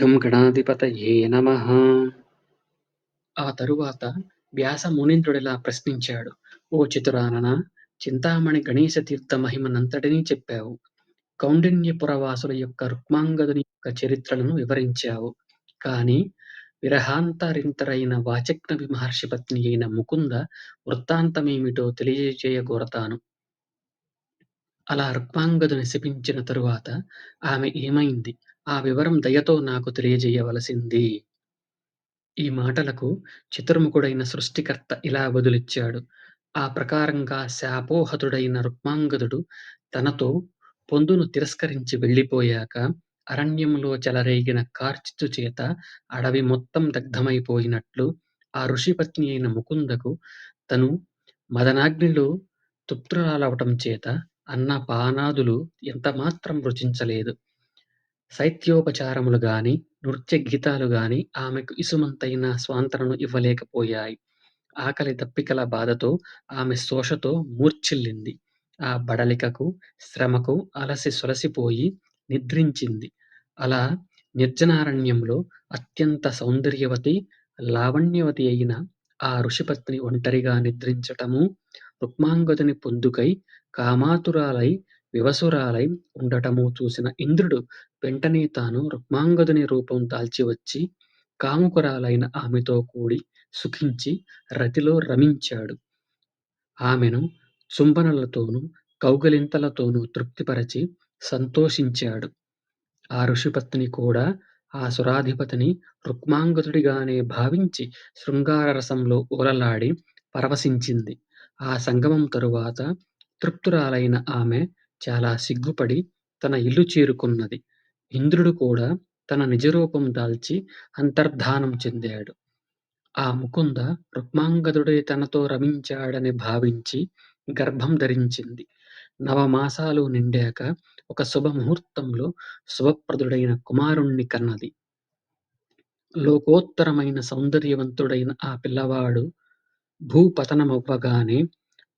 గం గణాధిపతయే నమ ఆ తరువాత వ్యాస మునీంద్రుడిలా ప్రశ్నించాడు. ఓ చతురానన! చింతామణి గణేశతీర్థ మహిమనంతటినీ చెప్పావు. కౌండిన్యపురవాసుల యొక్క రుక్మాంగదుని యొక్క చరిత్రలను వివరించావు. కాని విరహాంతరింతరైన వాచక్నవి మహర్షి పత్ని అయిన ముకుంద వృత్తాంతమేమిటో తెలియజేయగోరతాను. అలా రుక్మాంగదుని శపించిన తరువాత ఆమె ఏమైంది? ఆ వివరం దయతో నాకు తెలియజేయవలసింది. ఈ మాటలకు చతుర్ముఖుడైన సృష్టికర్త ఇలా బదులిచ్చాడు. ఆ ప్రకారంగా శాపోహతుడైన రుక్మాంగదుడు తనతో పొందును తిరస్కరించి వెళ్ళిపోయాక అరణ్యంలో చెలరేగిన కార్చిచ్చుచేత అడవి మొత్తం దగ్ధమైపోయినట్లు ఆ ఋషిపత్ని అయిన ముకుందకు తను మదనాగ్నిలో తృప్తురాలవటం చేత అన్న పానాదులు ఎంతమాత్రం రుచించలేదు. శైత్యోపచారములు గాని, నృత్య గీతాలు గాని ఆమెకు ఇసుమంతైన స్వాంతనను ఇవ్వలేకపోయాయి. ఆకలి దప్పికల బాధతో ఆమె శోషతో మూర్ఛిల్లింది. ఆ బడలికకు, శ్రమకు అలసి సొలసిపోయి నిద్రించింది. అలా నిర్జనారణ్యంలో అత్యంత సౌందర్యవతి, లావణ్యవతి అయిన ఆ ఋషిపత్ని ఒంటరిగా నిద్రించటమూ, రుక్మాంగదుని పొందుకై కామాతురాలై వివసురాలై ఉండటము చూసిన ఇంద్రుడు వెంటనే తాను రుక్మాంగదుని రూపం దాల్చి వచ్చి కాముకురాలైన ఆమెతో కూడి సుఖించి రతిలో రమించాడు. ఆమెను చుంబనలతోనూ, కౌగలింతలతోనూ తృప్తిపరచి సంతోషించాడు. ఆ ఋషిపత్ని కూడా ఆ సురాధిపతిని రుక్మాంగతుడిగానే భావించి శృంగారరసంలో ఊరలాడి పరవశించింది. ఆ సంగమం తరువాత తృప్తురాలైన ఆమె చాలా సిగ్గుపడి తన ఇల్లు చేరుకున్నది. ఇంద్రుడు కూడా తన నిజరూపం దాల్చి అంతర్ధానం చెందాడు. ఆ ముకుంద రుక్మాంగదుడే తనతో రమించాడని భావించి గర్భం ధరించింది. నవమాసాలు నిండాక ఒక శుభముహూర్తంలో శుభప్రదుడైన కుమారుణ్ణి కన్నది. లోకోత్తరమైన సౌందర్యవంతుడైన ఆ పిల్లవాడు భూపతనమవ్వగానే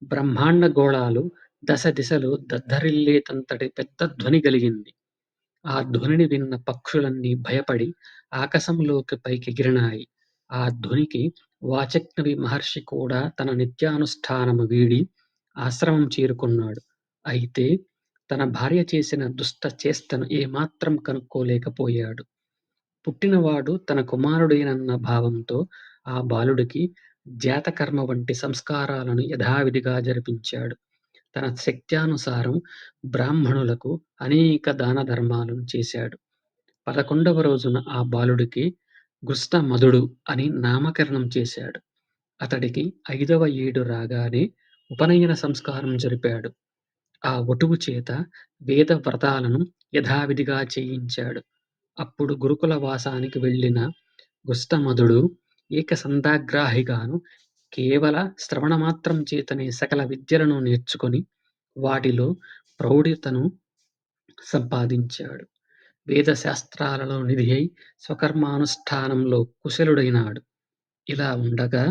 బ్రహ్మాండగోళాలు దశ దిశలు దద్దరిల్లేటంతటి పెద్ద ధ్వని గలిగింది. ఆ ధ్వనిని విన్న పక్షులన్నీ భయపడి ఆకాశంలోకి పైకెగిరినాయి. ఆ ధ్వనికి వాచక్నవి మహర్షి కూడా తన నిత్యానుష్ఠానము వీడి ఆశ్రమం చేరుకున్నాడు. అయితే తన భార్య చేసిన దుష్ట చేష్టను ఏమాత్రం కనుక్కోలేకపోయాడు. పుట్టినవాడు తన కుమారుడేనన్న భావంతో ఆ బాలుడికి జాతకర్మ వంటి సంస్కారాలను యథావిధిగా జరిపించాడు. తన శక్త్యానుసారం బ్రాహ్మణులకు అనేక దాన ధర్మాలను చేశాడు. పదకొండవ రోజున ఆ బాలుడికి కృష్ణమధుడు అని నామకరణం చేశాడు. అతడికి ఐదవ ఏడు రాగానే ఉపనయన సంస్కారం జరిపాడు. ఆ వటువు చేత వేద వ్రతాలను యథావిధిగా చేయించాడు. అప్పుడు గురుకుల వాసానికి వెళ్ళిన గుష్టమధుడు ఏకసంధాగ్రాహిగాను కేవల శ్రవణమాత్రం చేతనే సకల విద్యలను నేర్చుకొని వాటిలో ప్రౌఢితను సంపాదించాడు. వేదశాస్త్రాలలో నిధియై స్వకర్మానుష్ఠానంలో కుశలుడైనాడు. ఇలా ఉండగా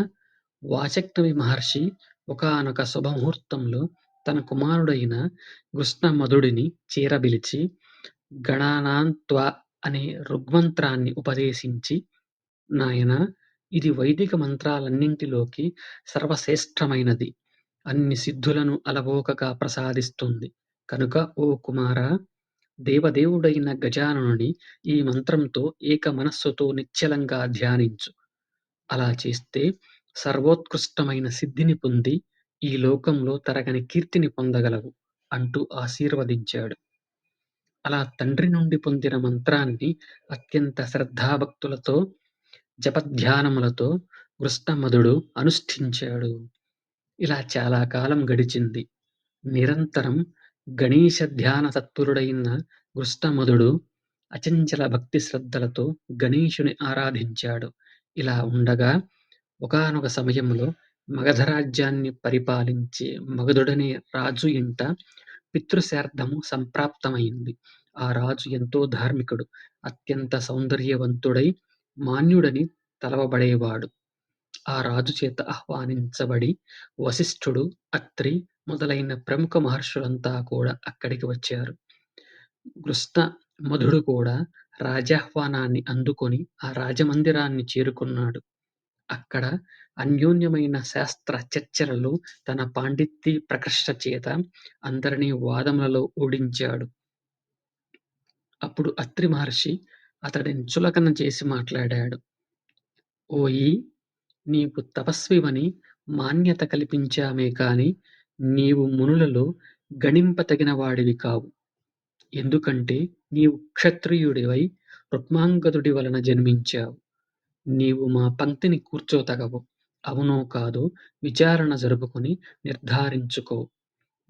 వాచక్నవి మహర్షి ఒకానొక శుభముహూర్తంలో తన కుమారుడైన కృష్ణమధుడిని చేరబిలిచి గణానాంత్వ అనే రుగ్మంత్రాన్ని ఉపదేశించి నాయనా! ఇది వైదిక మంత్రాలన్నింటిలోకి సర్వశ్రేష్ఠమైనది. అన్ని సిద్ధులను అలవోకగా ప్రసాదిస్తుంది. కనుక ఓ కుమారా! దేవదేవుడైన గజాననుని ఈ మంత్రంతో ఏక మనస్సుతో నిశ్చలంగా ధ్యానించు. అలా చేస్తే సర్వోత్కృష్టమైన సిద్ధిని పొంది ఈ లోకంలో తరగని కీర్తిని పొందగలవు అంటూ ఆశీర్వదించాడు. అలా తండ్రి నుండి పొందిన మంత్రాన్ని అత్యంత శ్రద్ధాభక్తులతో జపధ్యానములతో కృష్ణమధుడు అనుష్ఠించాడు. ఇలా చాలా కాలం గడిచింది. నిరంతరం గణేశ ధ్యాన తత్పరుడైన కృష్ణమధుడు అచంచల భక్తి శ్రద్ధలతో గణేశుని ఆరాధించాడు. ఇలా ఉండగా ఒకానొక సమయంలో మగధరాజ్యాన్ని పరిపాలించే మగధుడనే రాజు ఇంట పితృశార్థము సంప్రాప్తమైంది. ఆ రాజు ఎంతో ధార్మికుడు. అత్యంత సౌందర్యవంతుడై మాన్యుడని తలవబడేవాడు. ఆ రాజు చేత ఆహ్వానించబడి వశిష్ఠుడు, అత్రి మొదలైన ప్రముఖ మహర్షులంతా కూడా అక్కడికి వచ్చారు. కృష్ణమధుడు కూడా రాజాహ్వానాన్ని అందుకొని ఆ రాజమందిరాన్ని చేరుకున్నాడు. అక్కడ అన్యోన్యమైన శాస్త్ర చర్చలలో తన పాండితీ ప్రకర్ష చేత అందరినీ వాదములలో ఓడించాడు. అప్పుడు అత్రి మహర్షి అతడిని చులకన చేసి మాట్లాడాడు. ఓయి! నీవు తపస్వివని మాన్యత కల్పించామే కాని నీవు మునులలో గణింపతగిన వాడివి కావు. ఎందుకంటే నీవు క్షత్రియుడివై రుక్మాంగదుడి వలన జన్మించావు. నీవు మా పంక్తిని కూర్చోతగవు. అవునో కాదో విచారణ జరుపుకొని నిర్ధారించుకో.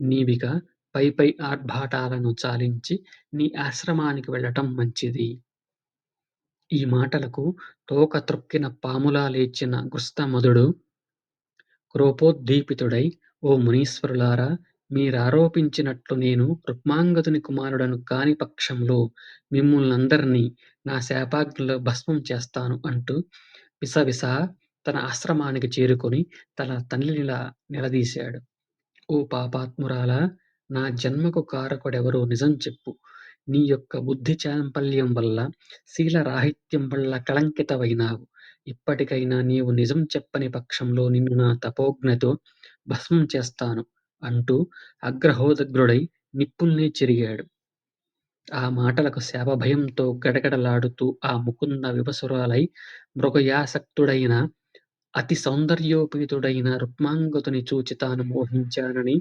నీవిక పైపై ఆర్భాటాలను చాలించి నీ ఆశ్రమానికి వెళ్ళటం మంచిది. ఈ మాటలకు తోక త్రొక్కిన పాములా లేచిన గృస్తమధుడు క్రోపోద్దీపితుడై ఓ మునీశ్వరులారా! మీరారోపించినట్లు నేను రుక్మాంగదుని కుమారుడను కాని పక్షంలో మిమ్ములనందర్నీ నా శాపాగ్నిలో భస్మం చేస్తాను అంటూ విసవిస తన ఆశ్రమానికి చేరుకొని తన తల్లినిలా నిలదీశాడు. ఓ పాపాత్మురాలా! నా జన్మకు కారకుడెవరో నిజం చెప్పు. నీ యొక్క బుద్ధి చాంపల్యం వల్ల, శీల రాహిత్యం వల్ల కళంకితమైనావు ఇప్పటికైనా నీవు నిజం చెప్పని పక్షంలో నిన్ను నా తపోజ్ఞతో భస్మం చేస్తాను అంటూ అగ్రహోదగ్రుడై నిప్పుల్నే చెరిగాడు. ఆ మాటలకు శాపభయంతో గడగడలాడుతూ ఆ ముకుంద వివసురాలై మృగయాసక్తుడైన అతి సౌందర్యోపేతుడైన రుక్మాంగతుని చూచి తాను మోహించానని,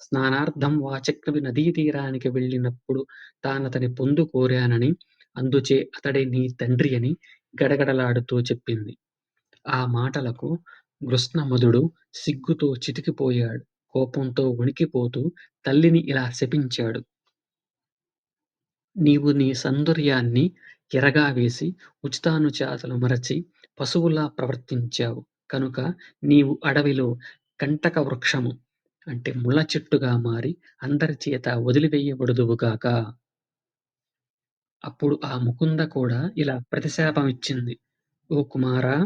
స్నానార్థం వాచక్రవి నదీ తీరానికి వెళ్ళినప్పుడు తానతని పొందు కోరానని, అందుచే అతడే నీ తండ్రి అని గడగడలాడుతూ చెప్పింది. ఆ మాటలకు గృత్సమధుడు సిగ్గుతో చితికిపోయాడు. కోపంతో వణికిపోతూ తల్లిని ఇలా శపించాడు. నీవు నీ సౌందర్యాన్ని ఎరగా వేసి ఉచితానుచాతలు మరచి పశువులా ప్రవర్తించావు కనుక నీవు అడవిలో కంటక వృక్షము అంటే ముళ్ళ చెట్టుగా మారి అందరి చేత వదిలివేయబడుదువుగాక అప్పుడు ఆ ముకుంద కూడా ఇలా ప్రతిశాపం ఇచ్చింది ఓ కుమారా!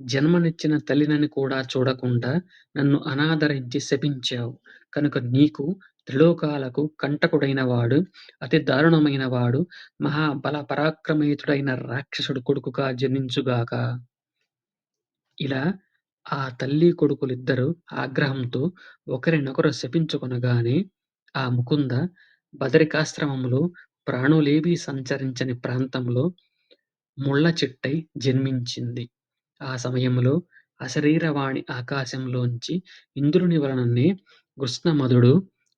జన్మనిచ్చిన తల్లినని కూడా చూడకుండా నన్ను అనాదరించి శపించావు. కనుక నీకు త్రిలోకాలకు కంటకుడైన వాడు అతి దారుణమైనవాడు, మహా బలపరాక్రమయుతుడైన రాక్షసుడు కొడుకుగా జన్మించుగాక. ఇలా ఆ తల్లీ కొడుకులిద్దరూ ఆగ్రహంతో ఒకరినొకరు శపించుకొనగానే ఆ ముకుంద బదరికాశ్రమంలో ప్రాణులేవీ సంచరించని ప్రాంతంలో ముళ్ళచెట్టై జన్మించింది. ఆ సమయంలో అశరీరవాణి ఆకాశంలోంచి ఇంద్రుని వలననే కృష్ణమధుడు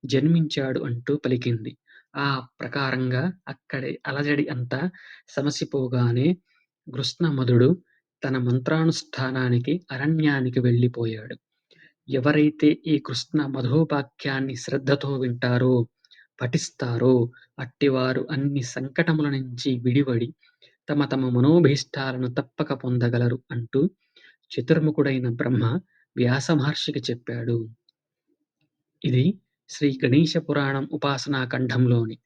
జన్మించాడు అంటూ పలికింది. ఆ ప్రకారంగా అక్కడి అలజడి అంతా సమసిపోగానే గృత్సమధుడు తన మంత్రానుష్ఠానానికి అరణ్యానికి వెళ్ళిపోయాడు. ఎవరైతే ఈ కృష్ణ మధోపాఖ్యాన్ని శ్రద్ధతో వింటారో, పఠిస్తారో అట్టివారు అన్ని సంకటముల నుంచి విడివడి తమ తమ మనోభీష్టాలను తప్పక పొందగలరు అంటూ చతుర్ముఖుడైన బ్రహ్మ వ్యాస మహర్షికి చెప్పాడు. ఇది శ్రీ గణేశ పురాణం ఉపాసనా ఖండంలోని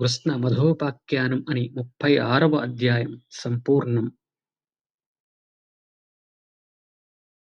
కృష్ణ మధోపాఖ్యానం అని ముప్పై ఆరవ అధ్యాయం సంపూర్ణం.